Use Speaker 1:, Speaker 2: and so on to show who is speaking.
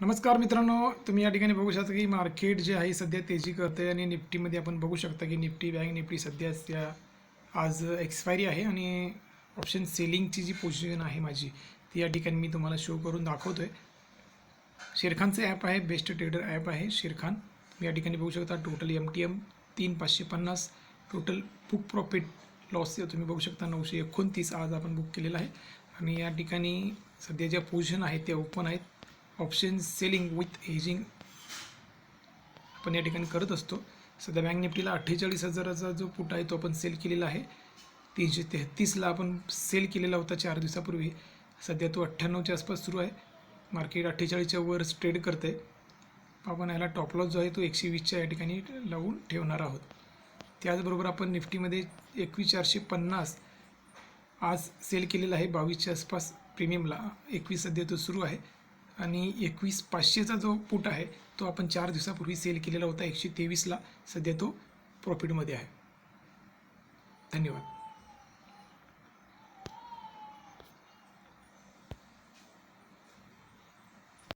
Speaker 1: नमस्कार मित्रांनो तुम्ही या ठिकाणी बघू शकता की मार्केट जे आहे सध्या तेजी करते आणि निफ्टीमध्ये आपण बघू शकता की निफ्टी बँक निफ्टी सध्या त्या आज एक्सपायरी आहे आणि ऑप्शन सेलिंगची जी पोझिशन आहे माझी ती या ठिकाणी मी तुम्हाला शो करून दाखवतो आहे शेरखानचं ॲप आहे बेस्ट ट्रेडर ॲप आहे शेरखान. तुम्ही या ठिकाणी बघू शकता टोटल एम टी एम तीन पाचशे पन्नास टोटल बुक प्रॉफिट लॉस तुम्ही बघू शकता नऊशे एकोणतीस आज आपण बुक केलेलं आहे. आणि या ठिकाणी सध्या ज्या पोझिशन आहेत त्या ओपन आहेत ऑप्शन सेलिंग विथ हेजिंग आपण या ठिकाणी करत असतो. सध्या बँक निफ्टीला अठ्ठेचाळीस हजाराचा जो पुट आहे तो आपण सेल केलेला आहे. तीनशे तेहतीसला आपण सेल केलेला होता चार दिवसापूर्वी. सध्या तो अठ्ठ्याण्णवच्या आसपास सुरू आहे. मार्केट अठ्ठेचाळीसच्या वर ट्रेड करतं आहे आपण याला टॉपलॉस जो आहे तो एकशे वीसच्या या ठिकाणी लावून ठेवणार आहोत. त्याचबरोबर आपण निफ्टीमध्ये एकवीस चारशे पन्नास आज सेल केलेला आहे. बावीसच्या आसपास प्रीमियमला एकवीस सध्या तो सुरू आहे. आणि एकवीस पाचशेचा जो पुट आहे तो आपण चार दिवसापूर्वी सेल केलेला होता एकशे तेवीसला. सध्या तो प्रॉफिटमध्ये आहे. धन्यवाद.